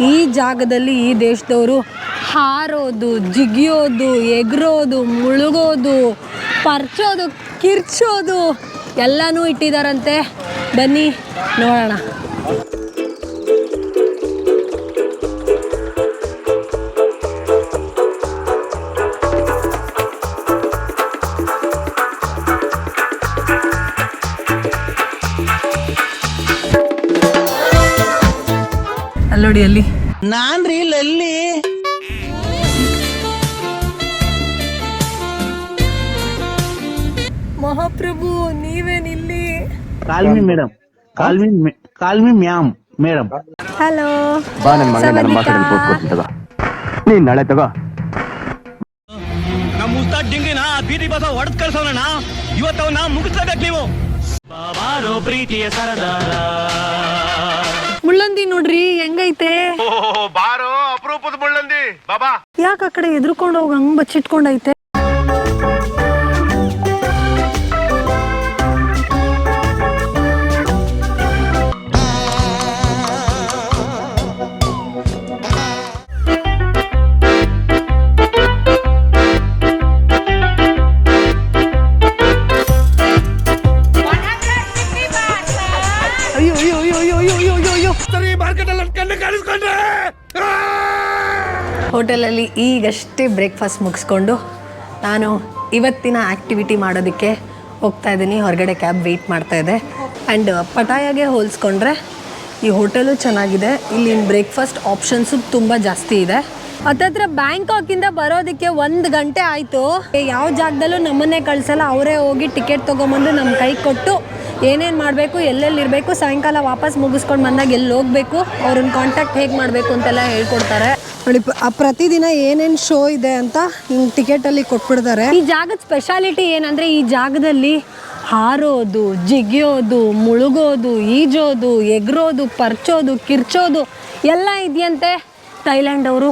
ಈ ಜಾಗದಲ್ಲಿ ಈ ದೇಶದವರು ಹಾರೋದು ಜಿಗಿಯೋದು ಎಗರೋದು ಮುಳುಗೋದು ಪರ್ಚೋದು ಕಿರ್ಚೋದು ಎಲ್ಲನೂ ಇಟ್ಟಿದ್ದಾರಂತೆ ಬನ್ನಿ ನೋಡೋಣ. ಅಲ್ಲೋಡಿ ಅಲ್ಲಿ ನಾನ್ರಿ ಲಲ್ಲಿ. ಮಹಾಪ್ರಭು ನೀವೇನಿಲ್ಲಿ call me madam call me call me ma'am madam hello. ಬಾ ನನ್ನ ಮಗನ ನನ್ನ ಮಾತಾಡಲು ಕೊಡ್ತೀನಿ ತಗೋ. ನೀನ್ ನಾಳೆ ತಗೋ. ನಮ್ಮ ಉಸ್ತಾದ್ ಡಿಂಗಿನ ಬೀದಿ ಬಸ ಹೊಡೆದ್ ಕಳ್ಸೋಣ ಇವತ್ತು ಅವನ್ನ ಮುಗಿಸ್ಲೇಬೇಕು ನೀವು. ಬಾಬಾರೋ ಪ್ರೀತಿಯ ಸರದಾರ. ಮುಳ್ಳಂದಿ ನೋಡ್ರಿ ಹೆಂಗೈತೆ? ಬಾರೋ ಅಪರೂಪದ ಮುಳ್ಳಂದಿ. ಬಾಬಾ. ಯಾಕೆ ಆ ಕಡೆ ಎದ್ರುಕೊಂಡು ಹೋಗಿ ಹಂಗ್ ಬಚ್ಚಿಟ್ಕೊಂಡೈತೆ? ಈಗಷ್ಟೇ ಬ್ರೇಕ್ಫಾಸ್ಟ್ ಮುಗಿಸ್ಕೊಂಡು ನಾನು ಇವತ್ತಿನ ಆ್ಯಕ್ಟಿವಿಟಿ ಮಾಡೋದಕ್ಕೆ ಹೋಗ್ತಾ ಇದ್ದೀನಿ. ಹೊರಗಡೆ ಕ್ಯಾಬ್ ವೆಯ್ಟ್ ಮಾಡ್ತಾ ಇದೆ. ಆ್ಯಂಡ್ ಪಟಾಯಾಗೆ ಹೋಲಿಸ್ಕೊಂಡ್ರೆ ಈ ಹೋಟೆಲು ಚೆನ್ನಾಗಿದೆ. ಇಲ್ಲಿ ಬ್ರೇಕ್ಫಾಸ್ಟ್ ಆಪ್ಷನ್ಸು ತುಂಬ ಜಾಸ್ತಿ ಇದೆ. ಹತ್ತತ್ರ ಬ್ಯಾಂಕಾಕಿಂದ ಬರೋದಕ್ಕೆ ಒಂದು ಗಂಟೆ ಆಯಿತು. ಯಾವ ಜಾಗದಲ್ಲೂ ನಮ್ಮನ್ನೇ ಕಳ್ಸಲ್ಲ. ಅವರೇ ಹೋಗಿ ಟಿಕೆಟ್ ತೊಗೊಂಬಂದು ನಮ್ಮ ಕೈ ಕೊಟ್ಟು ಏನೇನು ಮಾಡಬೇಕು ಎಲ್ಲೆಲ್ಲಿ ಇರಬೇಕು ಸಾಯಂಕಾಲ ವಾಪಸ್ ಮುಗಿಸ್ಕೊಂಡು ಬಂದಾಗ ಎಲ್ಲಿ ಹೋಗಬೇಕು ಅವ್ರನ್ನ ಕಾಂಟ್ಯಾಕ್ಟ್ ಹೇಗೆ ಮಾಡಬೇಕು ಅಂತೆಲ್ಲ ಹೇಳ್ಕೊಡ್ತಾರೆ. ನೋಡಿ ಪ್ರತಿದಿನ ಏನೇನು ಶೋ ಇದೆ ಅಂತ ಹಿಂಗೆ ಟಿಕೆಟಲ್ಲಿ ಕೊಟ್ಬಿಡ್ತಾರೆ. ಈ ಜಾಗದ ಸ್ಪೆಷಾಲಿಟಿ ಏನಂದರೆ ಈ ಜಾಗದಲ್ಲಿ ಹಾರೋದು ಜಿಗಿಯೋದು ಮುಳುಗೋದು ಈಜೋದು ಎಗ್ರೋದು ಪರ್ಚೋದು ಕಿರ್ಚೋದು ಎಲ್ಲ ಇದೆಯಂತೆ. ಥೈಲ್ಯಾಂಡ್ ಅವರು.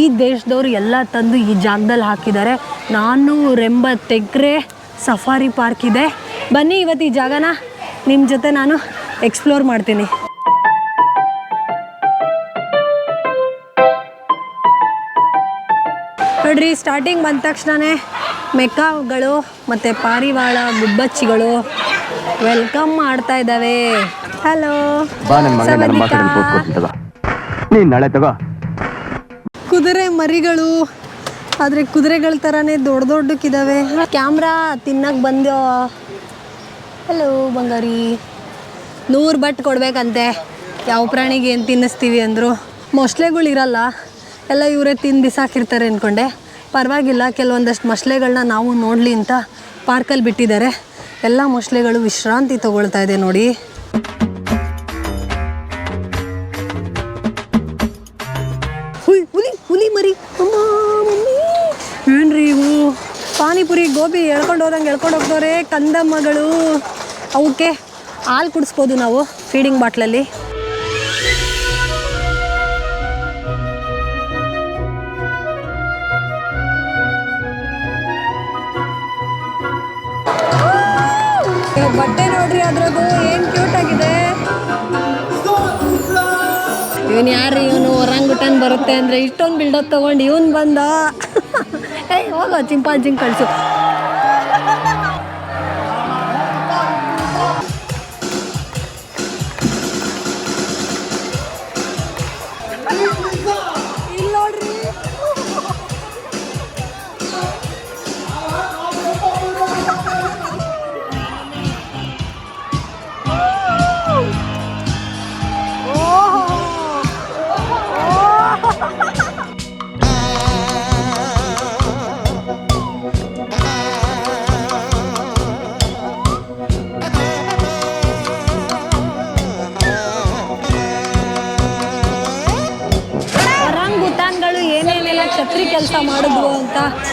ಈ ದೇಶದವರು ಎಲ್ಲ ತಂದು ಈ ಜಾಗದಲ್ಲಿ ಹಾಕಿದ್ದಾರೆ. ರೆಂಬ ಎಕರೆ ಸಫಾರಿ ಪಾರ್ಕ್ ಇದೆ. ಬನ್ನಿ ಇವತ್ತು ಈ ಜಾಗನ. ನಿಮ್ಮ ಜೊತೆ ನಾನು ಎಕ್ಸ್ಪ್ಲೋರ್ ಮಾಡ್ತೀನಿ. ನೋಡ್ರಿ ಸ್ಟಾರ್ಟಿಂಗ್ ಬಂದ ತಕ್ಷಣವೇ ಮೆಕ್ಕಾಗಳು ಮತ್ತು ಪಾರಿವಾಳ ಗುಬ್ಬಚ್ಚಿಗಳು ವೆಲ್ಕಮ್ ಮಾಡ್ತಾ ಇದ್ದಾವೆ. ಹಲೋ ನೀನ್ ನಾಳೆ ತಗೋ. ಕುದುರೆ ಮರಿಗಳು, ಆದರೆ ಕುದುರೆಗಳ ಥರನೇ ದೊಡ್ಡ ದೊಡ್ಡಕ್ಕಿದ್ದಾವೆ ಕ್ಯಾಮ್ರಾ ತಿನ್ನಕ್ಕೆ ಬಂದು ಹಲೋ ಬಂಗಾರಿ. ನೂರು ಬಟ್ ಕೊಡಬೇಕಂತೆ. ಯಾವ ಪ್ರಾಣಿಗೆ ಏನು ತಿನ್ನಿಸ್ತೀವಿ ಅಂದರು. ಮೊಸಳೆಗಳಿರಲ್ಲ ಎಲ್ಲ ಇವರೇ ತಿಂದು ಬಿಸಾಕಿರ್ತಾರೆ ಅಂದ್ಕೊಂಡೆ ಪರವಾಗಿಲ್ಲ, ಕೆಲವೊಂದಷ್ಟು ಮೊಸಳೆಗಳನ್ನ ನಾವು ನೋಡಲಿ ಅಂತ ಪಾರ್ಕಲ್ಲಿ ಬಿಟ್ಟಿದ್ದಾರೆ. ಎಲ್ಲ ಮೊಸಳೆಗಳು ವಿಶ್ರಾಂತಿ ತೊಗೊಳ್ತಾ ಇದೆ ನೋಡಿ. ಗೋಬಿ ಎಳ್ಕೊಂಡು ಹೋದಂಗೆ ಎಳ್ಕೊಂಡು ಹೋಗ್ತವ್ರೆ ಕಂದಮ್ಮಗಳು ಅವಕ್ಕೆ ಹಾಲು ಕುಡಿಸ್ಬೋದು ನಾವು ಫೀಡಿಂಗ್ ಬಾಟ್ಲಲ್ಲಿ. ಬಟ್ಟೆ ನೋಡ್ರಿ ಅದ್ರದ್ದು, ಏನು ಕ್ಯೂಟ್ ಆಗಿದೆ. ಇವನು ಯಾರು ಇವನು ಒರಂಗುಟನ್ ಬರುತ್ತೆ ಅಂದರೆ ಇಷ್ಟೊಂದು ಬಿಲ್ಡಪ್ ತಗೊಂಡು ಇವನು ಬಂದ. ಏಯ್ ಹೋಗೋ ಚಿಂಪಾಂಜಿಂಗ್ ಕಳಿಸು.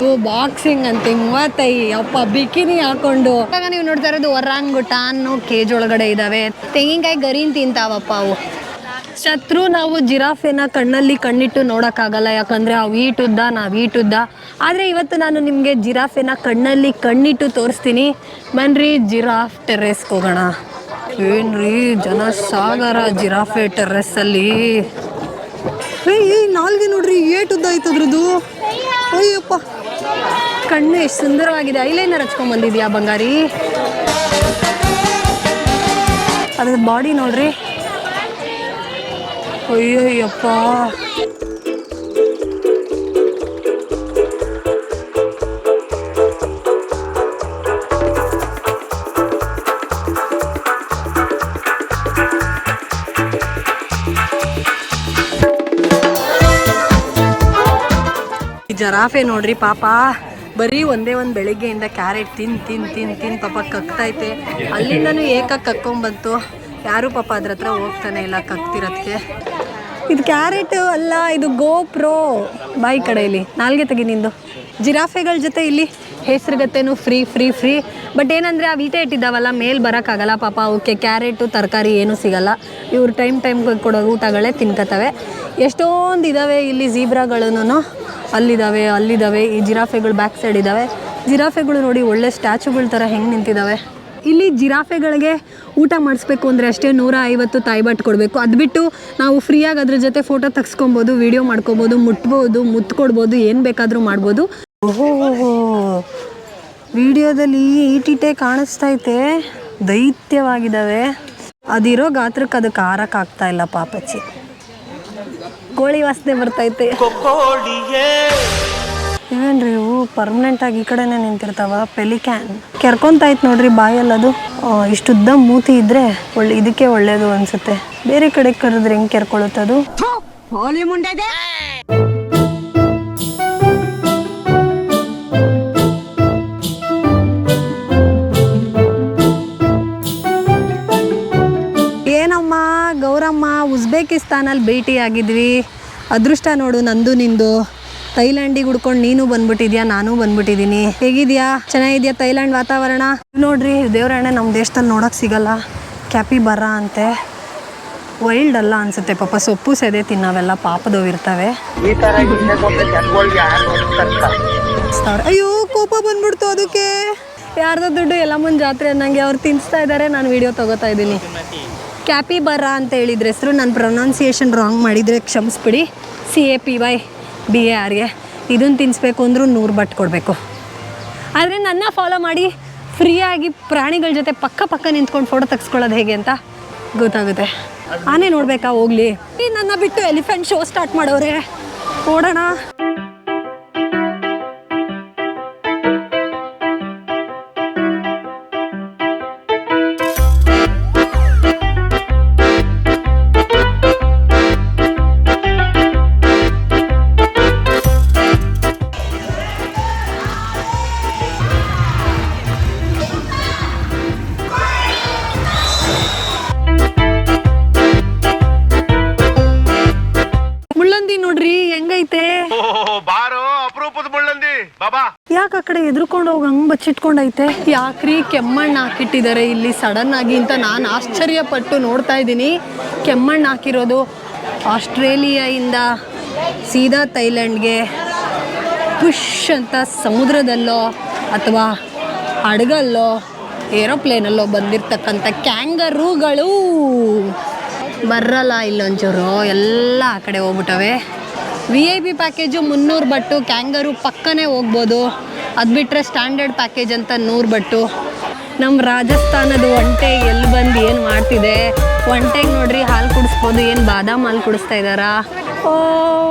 ಬಾಕ್ಸಿಂಗ್ ಅಂತ ಮೂವತ್ತೈ ಅಪ್ಪ ಬಿಕಿನಿ ಹಾಕೊಂಡು. ಇವಾಗ ನೀವು ನೋಡ್ತಾ ಇರೋದು ಒರಂಗುಟಾನು ಕೇಜ್ ಒಳಗಡೆ ಇದಾವೆ. ತೆಂಗಿನಕಾಯಿ ಗರಿನ್ ತಿಂತಾವಪ್ಪ ಅವು. ಶತ್ರು ನಾವು ಜಿರಾಫೆನ ಕಣ್ಣಲ್ಲಿ ಕಣ್ಣಿಟ್ಟು ನೋಡೋಕ್ಕಾಗಲ್ಲ ಯಾಕಂದರೆ ಅವು ಈಟುದ್ದ ನಾವು ಈಟುದ್ದ. ಆದರೆ ಇವತ್ತು ನಾನು ನಿಮಗೆ ಜಿರಾಫೆನ ಕಣ್ಣಲ್ಲಿ ಕಣ್ಣಿಟ್ಟು ತೋರಿಸ್ತೀನಿ. ಬನ್ರಿ ಜಿರಾಫ್ ಟೆರ್ರೇಸ್ಗೆ ಹೋಗೋಣ. ಏನ್ರಿ ಜನ ಸಾಗರ ಜಿರಾಫೆ ಟೆರ್ರೆಸ್ಸಲ್ಲಿ ಏಯ್ ನಾಲ್ಗೆ ನೋಡ್ರಿ ಏಟ್ ಉದ್ದ ಆಯ್ತು ಅದ್ರದ್ದು. ಅಯ್ಯಪ್ಪ. ಕಣ್ಣು ಎಷ್ಟು ಸುಂದರವಾಗಿದೆ. ಐಲೈನರ್ ಹಚ್ಕೊಂಡ್ ಬಂದಿದ್ಯಾ ಬಂಗಾರಿ? ಅದ್ರ ಬಾಡಿ ನೋಡ್ರಿ. ಅಯ್ಯಯ್ಯಪ್ಪ. ಜರಾಫೆ ನೋಡ್ರಿ ಪಾಪ. ಬರೀ ಒಂದೇ ಒಂದು ಬೆಳಿಗ್ಗೆಯಿಂದ ಕ್ಯಾರೆಟ್ ತಿನ್ ತಿನ್ ತಿನ್ ತಿನ್ ಪಾಪ ಕಕ್ತೈತೆ. ಅಲ್ಲಿಂದನೂ ಏಕ ಕಕ್ಕೊಂಬಂತು ಯಾರು ಪಾಪ ಅದ್ರ ಹತ್ರ ಹೋಗ್ತಾನೆ ಇಲ್ಲ ಕಕ್ತಿರೋದಕ್ಕೆ ಇದು ಕ್ಯಾರೆಟ್ ಅಲ್ಲ, ಇದು ಗೋಪ್ರೋ. ಬಾಯಿ ಕಡೆಯಲ್ಲಿ. ನಾಲ್ಗೆ ತೆಗಿ ನಿಂದು. ಜಿರಾಫೆಗಳ ಜೊತೆ ಇಲ್ಲಿ ಹೆಸರುಗತ್ತೇನು ಫ್ರೀ ಫ್ರೀ ಫ್ರೀ. ಬಟ್ ಏನಂದರೆ, ಆ ವೀಟೆ ಇಟ್ಟಿದ್ದಾವಲ್ಲ, ಮೇಲ್ ಬರೋಕ್ಕಾಗಲ್ಲ. ಪಾಪ ಅವಕ್ಕೆ ಕ್ಯಾರೆಟು, ತರಕಾರಿ ಏನೂ ಸಿಗಲ್ಲ. ಇವ್ರು ಟೈಮ್ ಟೈಮ್ ಕೊಡೋ ಊಟಗಳೇ ತಿನ್ಕೋತವೆ ಎಷ್ಟೊಂದು ಇದ್ದಾವೆ ಇಲ್ಲಿ ಝೀಬ್ರಾಗಳೂ ಅಲ್ಲಿದ್ದಾವೆ ಅಲ್ಲಿದ್ದಾವೆ ಈ ಜಿರಾಫೆಗಳು ಬ್ಯಾಕ್ ಸೈಡ್ ಇದ್ದಾವೆ ಜಿರಾಫೆಗಳು ನೋಡಿ ಒಳ್ಳೆ ಸ್ಟ್ಯಾಚುಗಳ ಥರ ಹೆಂಗೆ ನಿಂತಿದ್ದಾವೆ ಇಲ್ಲಿ ಜಿರಾಫೆಗಳಿಗೆ ಊಟ ಮಾಡಿಸ್ಬೇಕು ಅಂದರೆ ಅಷ್ಟೇ ನೂರ ಐವತ್ತು ಬಾಟ್ ಕೊಡಬೇಕು. ಅದು ಬಿಟ್ಟು ನಾವು ಫ್ರೀಯಾಗಿ ಅದ್ರ ಜೊತೆ ಫೋಟೋ ತೆಗ್ಸ್ಕೊಬೋದು ವಿಡಿಯೋ ಮಾಡ್ಕೊಬೋದು ಮುಟ್ಬೋದು ಮುತ್ತು ಕೊಡ್ಬೋದು ಏನು ಬೇಕಾದರೂ ಮಾಡ್ಬೋದು. ಓಹೋ ವಿಡಿಯೋದಲ್ಲಿ ಈಟಿಟೆ ಕಾಣಿಸ್ತೈತೆ ದೈತ್ಯವಾಗಿದ್ದಾವೆ. ಅದಿರೋ ಗಾತ್ರಕ್ಕೆ ಅದಕ್ಕೆ ಆರಕ್ಕಾಗ್ತಾ ಇಲ್ಲ ಪಾಪಚ್ಚಿ. ಕೋಳಿ ವಾಸನೆ ಬರ್ತೈತೆ ಇವೇನ್ರಿ ಇವು ಪರ್ಮನೆಂಟ್ ಆಗಿ ಈ ಕಡೆನೆ ನಿಂತಿರ್ತಾವ? ಪೆಲಿಕ್ಯಾನ್ ಕೆರ್ಕೊಂತೈತ್ ನೋಡ್ರಿ ಬಾಯಲ್ಲಿ ಅದು. ಇಷ್ಟು ಉದ್ದ ಮೂತಿ ಇದ್ರೆ ಒಳ್ಳೆ, ಇದಕ್ಕೆ ಒಳ್ಳೇದು ಅನ್ಸುತ್ತೆ. ಬೇರೆ ಕಡೆ ಕರೆದ್ರೆ ಹೆಂಗ್ ಕೆರ್ಕೊಳ್ಳುತ್ತದು ಏನಮ್ಮ, ಗೌರಮ್ಮ ಉಜ್ಬೇಕಿಸ್ತಾನಲ್ಲಿ ಭೇಟಿ ಆಗಿದ್ವಿ ಅದೃಷ್ಟ ನೋಡು ನಂದು, ನಿಂದು. ಥೈಲ್ಯಾಂಡಿಗೆ ಹುಡ್ಕೊಂಡು ನೀನು ಬಂದ್ಬಿಟ್ಟಿದ್ಯಾ ನಾನು ಬಂದ್ಬಿಟ್ಟಿದ್ದೀನಿ. ಹೇಗಿದ್ಯಾ? ಚೆನ್ನಾಗಿದ್ಯಾ ಥೈಲ್ಯಾಂಡ್ ವಾತಾವರಣ? ನೋಡ್ರಿ ದೇವರಣ್ಣ ನಮ್ಮ ದೇಶದಲ್ಲಿ ನೋಡೋಕೆ ಸಿಗಲ್ಲ. ಕ್ಯಾಪಿ ಬರ ಅಂತೆ. ವೈಲ್ಡ್ ಅಲ್ಲ ಅನ್ಸುತ್ತೆ ಪಾಪ ಸೊಪ್ಪು ಸೆದೆ ತಿನ್ನವೆಲ್ಲ ಪಾಪದವ್ ಇರ್ತವೆ. ಸಾವಿರ ಅಯ್ಯೋ ಕೋಪ ಬಂದ್ಬಿಡ್ತು ಅದಕ್ಕೆ. ಯಾರ್ದೋ ದುಡ್ಡು ಎಲ್ಲ ಮುಂದ್ ಜಾತ್ರೆ ಅನ್ನಂಗೆ ಅವ್ರು ತಿನ್ನಿಸ್ತಾ ಇದ್ದಾರೆ ನಾನು ವಿಡಿಯೋ ತಗೋತಾ ಇದ್ದೀನಿ. ಕ್ಯಾಪಿ ಬರ ಅಂತ ಹೇಳಿದ್ರೆ ಹೆಸರು ನಾನು ಪ್ರೊನೌನ್ಸಿಯೇಷನ್ ರಾಂಗ್ ಮಾಡಿದರೆ ಕ್ಷಮಿಸ್ಬಿಡಿ. C A P Y B A ಆರ್ಗೆ. ಇದನ್ನು ತಿನ್ನಿಸ್ಬೇಕು ಅಂದರೂ ನೂರು ಬಟ್ ಕೊಡಬೇಕು. ಆದರೆ ನನ್ನ ಫಾಲೋ ಮಾಡಿ ಫ್ರೀಯಾಗಿ ಪ್ರಾಣಿಗಳ ಜೊತೆ ಪಕ್ಕ ಪಕ್ಕ ನಿಂತ್ಕೊಂಡು ಫೋಟೋ ತೆಗೆಸ್ಕೊಳ್ಳೋದು ಹೇಗೆ ಅಂತ ಗೊತ್ತಾಗುತ್ತೆ. ಆನೆ ನೋಡಬೇಕಾ ಹೋಗ್ಲಿ. ನನ್ನ ಬಿಟ್ಟು ಎಲಿಫೆಂಟ್ ಶೋ ಸ್ಟಾರ್ಟ್ ಮಾಡೋರೆ. ನೋಡೋಣ ಹಂಗೆ ಯಾಕ್ರಿ ಕೆಮ್ಮಣ್ಣು ಹಾಕಿಟ್ಟಿದ್ದಾರೆ ಇಲ್ಲಿ ಸಡನ್ ಆಗಿ ಅಂತ ನಾನು ಆಶ್ಚರ್ಯಪಟ್ಟು ನೋಡ್ತಾ ಇದ್ದೀನಿ. ಕೆಮ್ಮಣ್ಣು ಹಾಕಿರೋದು ಆಸ್ಟ್ರೇಲಿಯಾಯಿಂದ ಸೀದಾ ಥೈಲ್ಯಾಂಡ್ಗೆ ಪುಷ್ ಅಂತ ಸಮುದ್ರದಲ್ಲೋ ಅಥವಾ ಹಡಗಲ್ಲೋ ಏರೋಪ್ಲೇನಲ್ಲೋ ಬಂದಿರ್ತಕ್ಕಂಥ ಕ್ಯಾಂಗರೂಗಳು. ಬರಲ್ಲ ಇಲ್ಲೊಂಚೂರು. ಎಲ್ಲ ಆ ಕಡೆ ಹೋಗ್ಬಿಟ್ಟವೆ. ವಿ ಐ ಪಿ ಪ್ಯಾಕೇಜು ಮುನ್ನೂರು ಬಟ್ಟು ಕ್ಯಾಂಗರು ಪಕ್ಕನೇ ಹೋಗ್ಬೋದು. ಅದು ಬಿಟ್ಟರೆ ಸ್ಟ್ಯಾಂಡರ್ಡ್ ಪ್ಯಾಕೇಜ್ ಅಂತ ನೂರು ಬಟ್ಟು. ನಮ್ಮ ರಾಜಸ್ಥಾನದ ಒಂಟೆ ಎಲ್ಲಿ ಬಂದು ಏನು ಮಾಡ್ತಿದೆ? ಒಂಟೆಗೆ ನೋಡ್ರಿ ಹಾಲು ಕುಡಿಸ್ಬೋದು, ಏನು ಬಾದಾಮ್ ಹಾಲು ಕುಡಿಸ್ತಾ ಇದ್ದಾರಾ ಓ,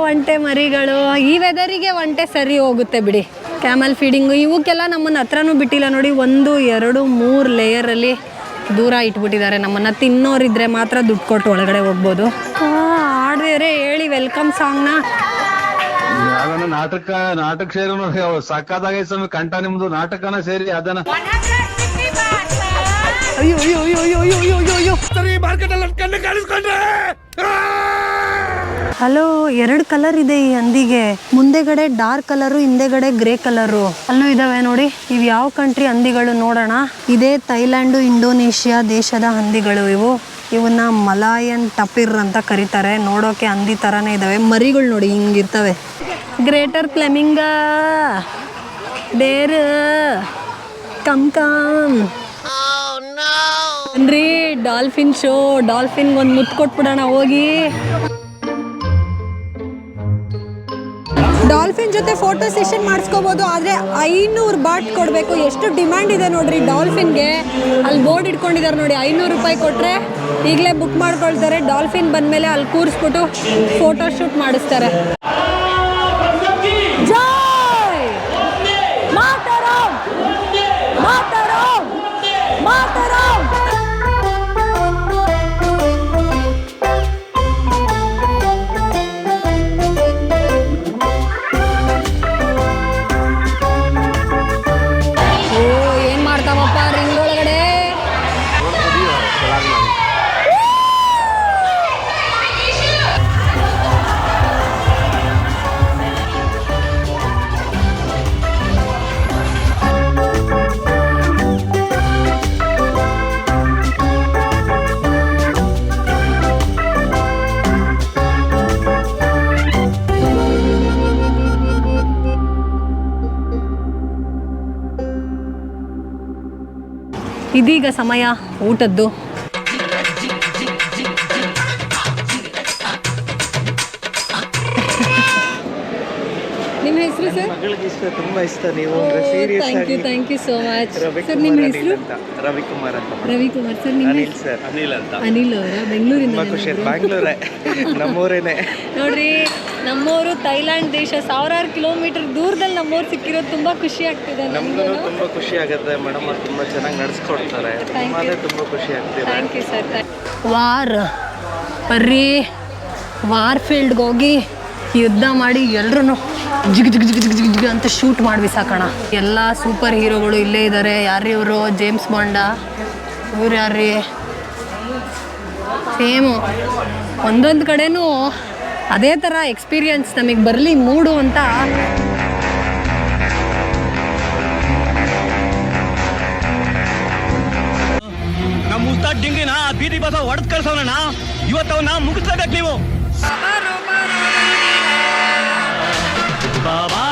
ಒಂಟೆ ಮರಿಗಳು. ಈ ವೆದರಿಗೆ ಒಂಟೆ ಸರಿ ಹೋಗುತ್ತೆ ಬಿಡಿ. ಕ್ಯಾಮಲ್ ಫೀಡಿಂಗು ಇವಕ್ಕೆಲ್ಲ ನಮ್ಮನ್ನ ಹತ್ರನೂ ಬಿಟ್ಟಿಲ್ಲ ನೋಡಿ, ಒಂದು, ಎರಡು, ಮೂರು ಲೇಯರಲ್ಲಿ ದೂರ ಇಟ್ಬಿಟ್ಟಿದ್ದಾರೆ. ನಮ್ಮನ್ನು ತಿನ್ನೋರಿದ್ರೆ ಮಾತ್ರ ದುಡ್ಡು ಕೊಟ್ಟು ಒಳಗಡೆ ಹೋಗ್ಬೋದು. ಹಾಡ್ವೇರೆ ಹೇಳಿ ವೆಲ್ಕಮ್ ಸಾಂಗ್ನ ನಾಟಕ ನಾಟಕ ಸೇರಿ ಸಾಕಾದಾಗ ಸ್ವಾಮಿ ಕಂಠ ನಿಮ್ದು ನಾಟಕನ ಸೇರಿ ಅದನ್ನ. ಅಯ್ಯೋ ಅಯ್ಯೋ ಅಯ್ಯೋ ಅಯ್ಯೋ ಅಯ್ಯೋ ಅಯ್ಯೋ ಅಯ್ಯೋ ಹಲೋ ಎರಡು ಕಲರ್ ಇದೆ ಈ ಹಂದಿಗೆ. ಮುಂದೆಗಡೆ ಡಾರ್ಕ್ ಕಲರು ಹಿಂದೆಗಡೆ ಗ್ರೇ ಕಲರು ಅಲ್ಲೂ ಇದಾವೆ ನೋಡಿ. ಇವು ಯಾವ ಕಂಟ್ರಿ ಹಂದಿಗಳು ನೋಡೋಣ? ಇದೇ ಥೈಲ್ಯಾಂಡ್ ಇಂಡೋನೇಷ್ಯಾ ದೇಶದ ಹಂದಿಗಳು ಇವು. ಇವನ್ನ ಮಲಾಯನ್ ಟಪಿರ್ ಅಂತ ಕರೀತಾರೆ. ನೋಡೋಕೆ ಅಂದಿ ಥರನೇ ಇದಾವೆ. ಮರಿಗಳು ನೋಡಿ ಹಿಂಗಿರ್ತವೆ. Greater flamingo. Deere. Come come. ಅಂದ್ರಿ ಡಾಲ್ಫಿನ್ ಶೋ. ಡಾಲ್ಫಿನ್ ಒಂದು ಮುತ್ತು ಕೊಟ್ಬಿಡೋಣ, ಹೋಗಿ. ಡಾಲ್ಫಿನ್ ಜೊತೆ ಫೋಟೋ ಸೆಷನ್ ಮಾಡಿಸ್ಕೋಬೋದು, ಆದರೆ ಐನೂರು ಬಾಟ್ ಕೊಡಬೇಕು. ಎಷ್ಟು ಡಿಮ್ಯಾಂಡ್ ಇದೆ ನೋಡ್ರಿ ಡಾಲ್ಫಿನ್ಗೆ. ಅಲ್ಲಿ ಬೋರ್ಡ್ ಇಟ್ಕೊಂಡಿದ್ದಾರೆ ನೋಡಿ, ಐನೂರು ರೂಪಾಯಿ ಕೊಟ್ಟರೆ ಈಗಲೇ ಬುಕ್ ಮಾಡ್ಕೊಳ್ತಾರೆ. ಡಾಲ್ಫಿನ್ ಬಂದಮೇಲೆ ಅಲ್ಲಿ ಕೂರಿಸ್ಬಿಟ್ಟು ಫೋಟೋ ಶೂಟ್ ಮಾಡಿಸ್ತಾರೆ. ಇದೀಗ ಸಮಯ ಊಟದ್ದು. ಸರ್ ಮಗಳಿಗೆ ಇಷ್ಟ ತುಂಬಾ ಇಷ್ಟ ನೀವು. Serious thank you thank you so much sir Ravikumar ನಿಮ್ಮ ಹೆಸರು? ಅಂತ. ರವಿಕುಮಾರ್ ಅಂತ ರವಿಕುಮಾರ್. ಸರ್ ನಿಮ್ಮ ಅನಿಲ್ ಸರ್. ಅನಿಲ್ ಅಂತ. ಅನಿಲ್ ಅವರ? ಬೆಂಗಳೂರಿಂದ ತುಂಬಾ ಖುಷಿ ಬ್ಯಾಂಗ್ಳೂರೇ. ನಮ್ಮೂರೇನೆ. ನೋಡ್ರಿ ನಮ್ಮವರು ಥೈಲ್ಯಾಂಡ್ ದೇಶ. ಸಾವಿರಾರು ಕಿಲೋಮೀಟರ್ ದೂರದಲ್ಲಿ ನಮ್ಮೂರು ಸಿಕ್ಕಿರೋದು ತುಂಬಾ ಖುಷಿ ಆಗ್ತಿದೆ ನಮ್ಗೂ ತುಂಬಾ ಖುಷಿ ಆಗುತ್ತೆ. ಮೇಡಮ್ ಅವ್ರು ತುಂಬಾ ಚೆನ್ನಾಗಿ ನಡ್ಸ್ಕೊಡ್ತಾರೆ. ತುಂಬಾ ಖುಷಿ ಆಗ್ತಿದೆ. ಥ್ಯಾಂಕ್ ಯು ಸರ್ ವಾರ್ ಬರ್ರಿ ವಾರ್ ಫೀಲ್ಡ್ಗೆ ಹೋಗಿ ಯುದ್ಧ ಮಾಡಿ ಎಲ್ರೂ ಜಿಗ್ ಜಿಗ್ ಜಿಗ್ ಜಿಗ್ ಜಿಗ್ ಜಿಗ್ ಅಂತ ಶೂಟ್ ಮಾಡಿ ಬಿಸಾಕೋಣ ಎಲ್ಲ ಸೂಪರ್ ಹೀರೋಗಳು ಇಲ್ಲೇ ಇದ್ದಾರೆ ಯಾರ್ರಿ ಇವರು? ಜೇಮ್ಸ್ ಬಾಂಡ ಇವ್ರು ಯಾರ್ರಿ? ಸೇಮು ಒಂದೊಂದು ಕಡೆನೂ ಅದೇ ಥರ ಎಕ್ಸ್ಪೀರಿಯನ್ಸ್ ನಮಗೆ ಬರಲಿ ಮೂಡು ಅಂತ. ನಮ್ಮ ಉಸ್ತಾದ್ ಡಿಂಗಿನ ಬೀದಿ ಬಸ ಹೊಡೆದ್ ಕಳ್ಸೋಣ ಇವತ್ತು ಅವನ್ನ ಮುಗಿಸ್ಲೇಬೇಕು ನೀವು.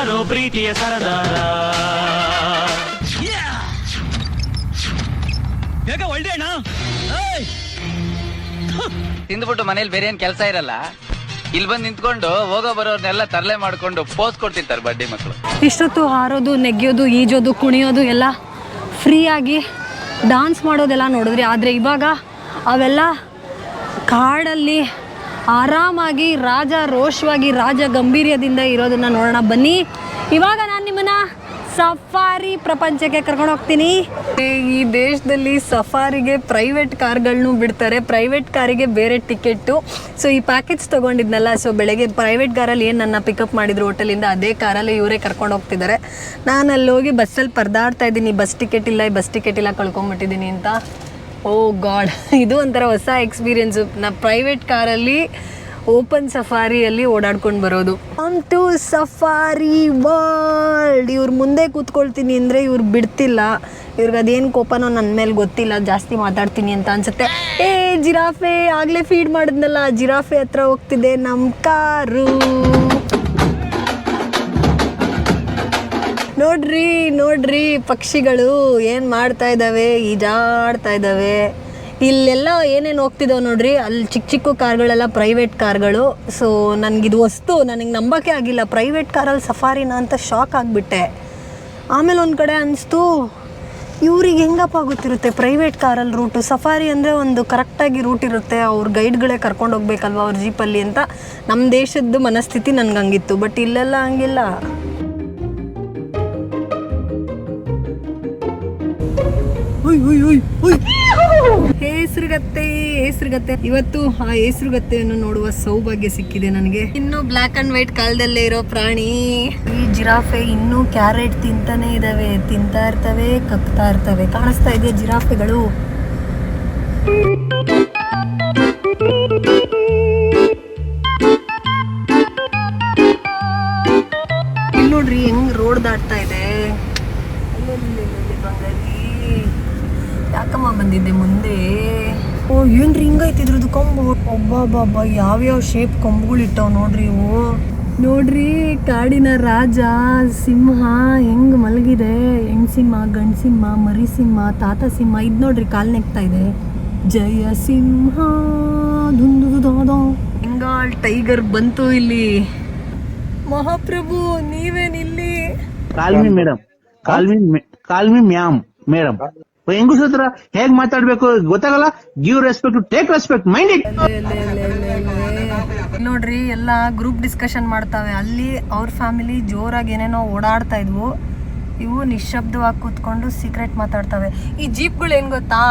ಬಾಬಾರೋ ಪ್ರೀತಿಯ ಸರದಾರ. ಬೇಗ ಒಳ್ಳೆ ಅಣ್ಣ? ತಿಂದ್ಬಿಟ್ಟು ಮನೇಲಿ ಬೇರೆ ಏನ್ ಕೆಲಸ ಇರಲ್ಲ? ಇಲ್ಲಿ ಬಂದು ನಿಂತ್ಕೊಂಡು ಹೋಗೋ ಬರೋರ್ನೆಲ್ಲ ತರಲೆ ಮಾಡ್ಕೊಂಡು ಪೋಸ್ ಕೊಡ್ತಿರ್ತಾರೆ ಬಡ್ಡಿ ಮಕ್ಕಳು ಇಷ್ಟೊತ್ತು ಹಾರೋದು ನೆಗೆಯೋದು ಈಜೋದು ಕುಣಿಯೋದು ಎಲ್ಲ ಫ್ರೀಯಾಗಿ ಡಾನ್ಸ್ ಮಾಡೋದೆಲ್ಲ ನೋಡಿದ್ರಿ. ಆದರೆ ಇವಾಗ ಅವೆಲ್ಲ ಕಾಡಲ್ಲಿ ಆರಾಮಾಗಿ, ರಾಜ ರೋಷವಾಗಿ, ರಾಜ ಗಂಭೀರ್ಯದಿಂದ ಇರೋದನ್ನ ನೋಡೋಣ. ಬನ್ನಿ. ಇವಾಗ ನಾನು ನಿಮ್ಮನ್ನ ಸಫಾರಿ ಪ್ರಪಂಚಕ್ಕೆ ಕರ್ಕೊಂಡು ಹೋಗ್ತೀನಿ. ಈ ದೇಶದಲ್ಲಿ ಸಫಾರಿಗೆ ಪ್ರೈವೇಟ್ ಕಾರ್ಗಳನ್ನೂ ಬಿಡ್ತಾರೆ. ಪ್ರೈವೇಟ್ ಕಾರಿಗೆ ಬೇರೆ ಟಿಕೆಟ್ಟು. ಸೊ ಈ ಪ್ಯಾಕೇಜ್ ತೊಗೊಂಡಿದ್ನಲ್ಲ ಸೊ ಬೆಳಗ್ಗೆ ಪ್ರೈವೇಟ್ ಕಾರಲ್ಲಿ ಏನು ನನ್ನ ಪಿಕಪ್ ಮಾಡಿದ್ರು ಹೋಟೆಲಿಂದ ಅದೇ ಕಾರಲ್ಲಿ ಇವರೇ ಕರ್ಕೊಂಡು ಹೋಗ್ತಿದ್ದಾರೆ. ನಾನು ಅಲ್ಲಿ ಹೋಗಿ ಬಸ್ಸಲ್ಲಿ ಪರದಾಡ್ತಾ ಇದ್ದೀನಿ. ಬಸ್ ಟಿಕೆಟ್ ಇಲ್ಲ ಬಸ್ ಟಿಕೆಟ್ ಇಲ್ಲ ಕಳ್ಕೊಂಬಿಟ್ಟಿದ್ದೀನಿ ಅಂತ. ಓ ಗಾಡ್. ಇದು ಒಂಥರ ಹೊಸ ಎಕ್ಸ್ಪೀರಿಯೆನ್ಸು ನಾ ಪ್ರೈವೇಟ್ ಕಾರಲ್ಲಿ ಓಪನ್ ಸಫಾರಿಯಲ್ಲಿ ಓಡಾಡ್ಕೊಂಡು ಬರೋದು. ಕಮ್ ಟು ಸಫಾರಿ ವರ್ಲ್ಡ್ ಇವ್ರ ಮುಂದೆ ಕೂತ್ಕೊಳ್ತೀನಿ ಅಂದರೆ ಇವ್ರು ಬಿಡ್ತಿಲ್ಲ. ಇವ್ರಿಗೆ ಅದೇನು ಕೋಪನೋ ನನ್ನ ಮೇಲೆ ಗೊತ್ತಿಲ್ಲ. ಜಾಸ್ತಿ ಮಾತಾಡ್ತೀನಿ ಅಂತ ಅನ್ಸುತ್ತೆ. ಏ, ಜಿರಾಫೆ ಆಗಲೇ ಫೀಡ್ ಮಾಡಿದ್ನಲ್ಲ. ಜಿರಾಫೆ ಹತ್ರ ಹೋಗ್ತಿದೆ ನಮ್ಮ ಕಾರು. ನೋಡ್ರಿ ನೋಡ್ರಿ, ಪಕ್ಷಿಗಳು ಏನು ಮಾಡ್ತಾ ಇದ್ದಾವೆ ಈಜಾಡ್ತಾ ಇದ್ದಾವೆ ಇಲ್ಲೆಲ್ಲ ಏನೇನು ಹೋಗ್ತಿದ್ದಾವೆ ನೋಡ್ರಿ? ಅಲ್ಲಿ ಚಿಕ್ಕ ಚಿಕ್ಕ ಕಾರ್ಗಳೆಲ್ಲ ಪ್ರೈವೇಟ್ ಕಾರ್ಗಳು. ಸೊ ನನಗಿದು ವಸ್ತು, ನನಗೆ ನಂಬೋಕೆ ಆಗಿಲ್ಲ. ಪ್ರೈವೇಟ್ ಕಾರಲ್ಲಿ ಸಫಾರಿನ ಅಂತ ಶಾಕ್ ಆಗಿಬಿಟ್ಟೆ. ಆಮೇಲೆ ಒಂದು ಕಡೆ ಅನಿಸ್ತು, ಇವ್ರಿಗೆ ಹೆಂಗಪ್ಪ ಗೊತ್ತಿರುತ್ತೆ? ಪ್ರೈವೇಟ್ ಕಾರಲ್ಲಿ ರೂಟು ಸಫಾರಿ ಅಂದರೆ ಒಂದು ಕರೆಕ್ಟಾಗಿ ರೂಟ್ ಇರುತ್ತೆ. ಅವ್ರ ಗೈಡ್ಗಳೇ ಕರ್ಕೊಂಡು ಹೋಗ್ಬೇಕಲ್ವ ಅವ್ರ ಜೀಪಲ್ಲಿ ಅಂತ. ನಮ್ಮ ದೇಶದ್ದು ಮನಸ್ಥಿತಿ ನನಗೆ ಹಂಗಿತ್ತು. ಬಟ್ ಇಲ್ಲೆಲ್ಲ ಹಂಗಿಲ್ಲ. ಹೇಸರುಗತ್ತೆ ಹೇಸರುಗತ್ತೆ ಇವತ್ತು ಆ ಹೇಸರುಗತ್ತೆಯನ್ನು ನೋಡುವ ಸೌಭಾಗ್ಯ ಸಿಕ್ಕಿದೆ ನನಗೆ. ಇನ್ನು ಬ್ಲಾಕ್ ಅಂಡ್ ವೈಟ್ ಕಾಲದಲ್ಲೇ ಇರೋ ಪ್ರಾಣಿ. ಈ ಜಿರಾಫೆ ಇನ್ನೂ ಕ್ಯಾರೆಟ್ ತಿಂತಾನೆ ಇದಾವೆ. ತಿಂತಾ ಇರ್ತವೆ ಕಕ್ತಾ ಇರ್ತವೆ. ಕಾಣಿಸ್ತಾ ಇದೆ ಜಿರಾಫೆಗಳು? ಇಲ್ಲಿ ನೋಡ್ರಿ ಹೆಂಗ್ ರೋಡ್ ದಾಟ್ತಾ ಇದೆ. ಯಾಕಮ್ಮ ಬಂದಿದ್ದೆ ಮುಂದೆ? ಓ ಏನ್ರಿ ಹಿಂಗೈತಿ ಇದ್ರದ್ದು ಕೊಂಬು? ಒಬ್ಬ ಯಾವ್ಯಾವ ಶೇಪ್ ಕೊಂಬುಗಳು ಇಟ್ಟವ ನೋಡ್ರಿ ಇವು? ನೋಡ್ರಿ, ಕಾಡಿನ ರಾಜ, ಸಿಂಹ, ಹೆಂಗ್ ಮಲಗಿದೆ? ಹೆಣ್ ಸಿಂಹ, ಗಂಡ್ ಸಿಂಹ, ಮರಿ ಸಿಂಹ, ತಾತ ಸಿಂಹ, ಇದ್ ನೋಡ್ರಿ ಕಾಲ್ ನೆಕ್ತಾ ಇದೆ. ಜಯ ಸಿಂಹ ಬೆಂಗಾಲ್ ಟೈಗರ್ ಬಂತು ಇಲ್ಲಿ. ಮಹಾಪ್ರಭು, ನೀವೇನಿಲ್ಲಿ? Call me madam, call me call me ma'am madam. ಹೆಂಗಸ ಹತ್ರ ಹೇಗ್ ಮಾತಾಡ್ಬೇಕು? ಗೊತ್ತಾಗಲ್ಲ? Give respect take respect mind it ನೋಡ್ರಿ, ಎಲ್ಲ ಗ್ರೂಪ್ ಡಿಸ್ಕಷನ್ ಮಾಡ್ತಾವೆ. ಅಲ್ಲಿ ಅವ್ರ ಫ್ಯಾಮಿಲಿ ಜೋರಾಗಿ ಏನೇನೋ ಓಡಾಡ್ತಾ ಇದ್ವು. ಇವು ನಿಶಬ್ದವಾಗಿ ಕೂತ್ಕೊಂಡು ಸೀಕ್ರೆಟ್ ಮಾತಾಡ್ತವೆ. ಈ ಜೀಪ್ಗಳು ಏನ್ ಗೊತ್ತಾ?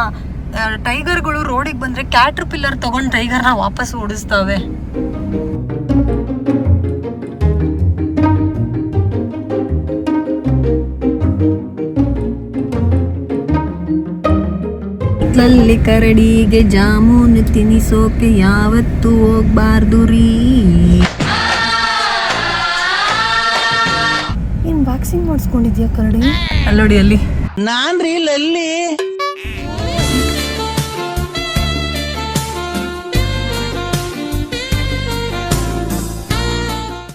ಟೈಗರ್ಗಳು ರೋಡಿಗೆ ಬಂದ್ರೆ ಕ್ಯಾಟ್ರ್ ಪಿಲ್ಲರ್ ಟೈಗರ್ ಟೈಗರ್ನ ವಾಪಸ್ ಓಡಿಸ್ತವೆ. ಹಿತ್ಲಲ್ಲಿ ಕರಡಿಗೆ ಜಾಮೂನು ತಿನಿಸೋಕೆ ಯಾವತ್ತು ಹೋಗ್ಬಾರ್ದು ರೀ. ಏನ್ ವ್ಯಾಕ್ಸಿನ್ ಮಾಡಿಸ್ಕೊಂಡಿದ್ಯಾ ಕರಡಿ? ಅಲ್ಲೋಡಿ ಅಲ್ಲಿ. ನಾನ್ ರೀ ಲಲ್ಲಿ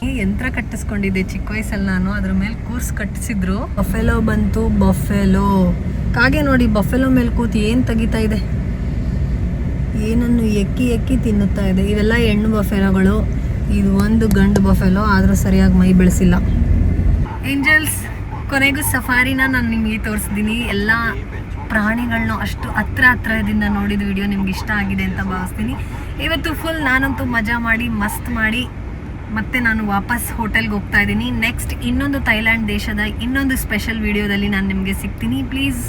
ಈ ಯಂತ್ರ ಕಟ್ಟಿಸ್ಕೊಂಡಿದ್ದೆ ಚಿಕ್ಕ ವಯಸ್ಸಲ್ಲಿ ನಾನು. ಅದ್ರ ಮೇಲೆ ಕೂರ್ಸ್ ಕಟ್ಟಿಸಿದ್ರು ಬಫೆಲೋ ಬಂತು ಬಫೆಲೋ ಕಾಗೆ ನೋಡಿ ಬಫೆಲೋ ಮೇಲೆ ಕೂತು ಏನು ತೆಗಿತಾ ಇದೆ? ಏನನ್ನು ಎಕ್ಕಿ ಎಕ್ಕಿ ತಿನ್ನುತ್ತಾ ಇದೆ? ಇವೆಲ್ಲ ಹೆಣ್ಣು ಬಫೆಲೋಗಳು. ಇದು ಒಂದು ಗಂಡು ಬಫೆಲೋ, ಆದರೂ ಸರಿಯಾಗಿ ಮೈ ಬೆಳೆಸಿಲ್ಲ. ಏಂಜಲ್ಸ್, ಕೊನೆಗೂ ಸಫಾರಿನ ನಾನು ನಿಮಗೆ ತೋರಿಸಿದ್ದೀನಿ ಎಲ್ಲ ಪ್ರಾಣಿಗಳನ್ನ ಅಷ್ಟು ಹತ್ರ ಹತ್ರದಿಂದ ನೋಡಿದ ವಿಡಿಯೋ ನಿಮ್ಗೆ ಇಷ್ಟ ಆಗಿದೆ ಅಂತ ಭಾವಿಸ್ತೀನಿ. ಇವತ್ತು ಫುಲ್ ನಾನಂತೂ ಮಜಾ ಮಾಡಿ, ಮಸ್ತ್ ಮಾಡಿ. ಮತ್ತೆ ನಾನು ವಾಪಸ್ ಹೋಟೆಲ್ಗೆ ಹೋಗ್ತಾ ಇದ್ದೀನಿ. ನೆಕ್ಸ್ಟ್ ಇನ್ನೊಂದು ಥೈಲ್ಯಾಂಡ್ ದೇಶದ ಇನ್ನೊಂದು ಸ್ಪೆಷಲ್ ವಿಡಿಯೋದಲ್ಲಿ ನಾನು ನಿಮಗೆ ಸಿಗ್ತೀನಿ. ಪ್ಲೀಸ್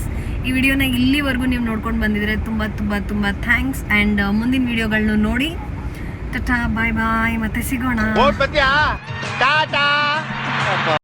ಈ ವಿಡಿಯೋನ ಇಲ್ಲಿವರೆಗೂ ನೀವು ನೋಡ್ಕೊಂಡು ಬಂದಿದ್ರೆ ತುಂಬ ತುಂಬ ತುಂಬ ಥ್ಯಾಂಕ್ಸ್ ಆ್ಯಂಡ್ ಮುಂದಿನ ವಿಡಿಯೋಗಳನ್ನ ನೋಡಿ. ಟಟಾ ಬಾಯ್ ಬಾಯ್ ಮತ್ತೆ ಸಿಗೋಣ.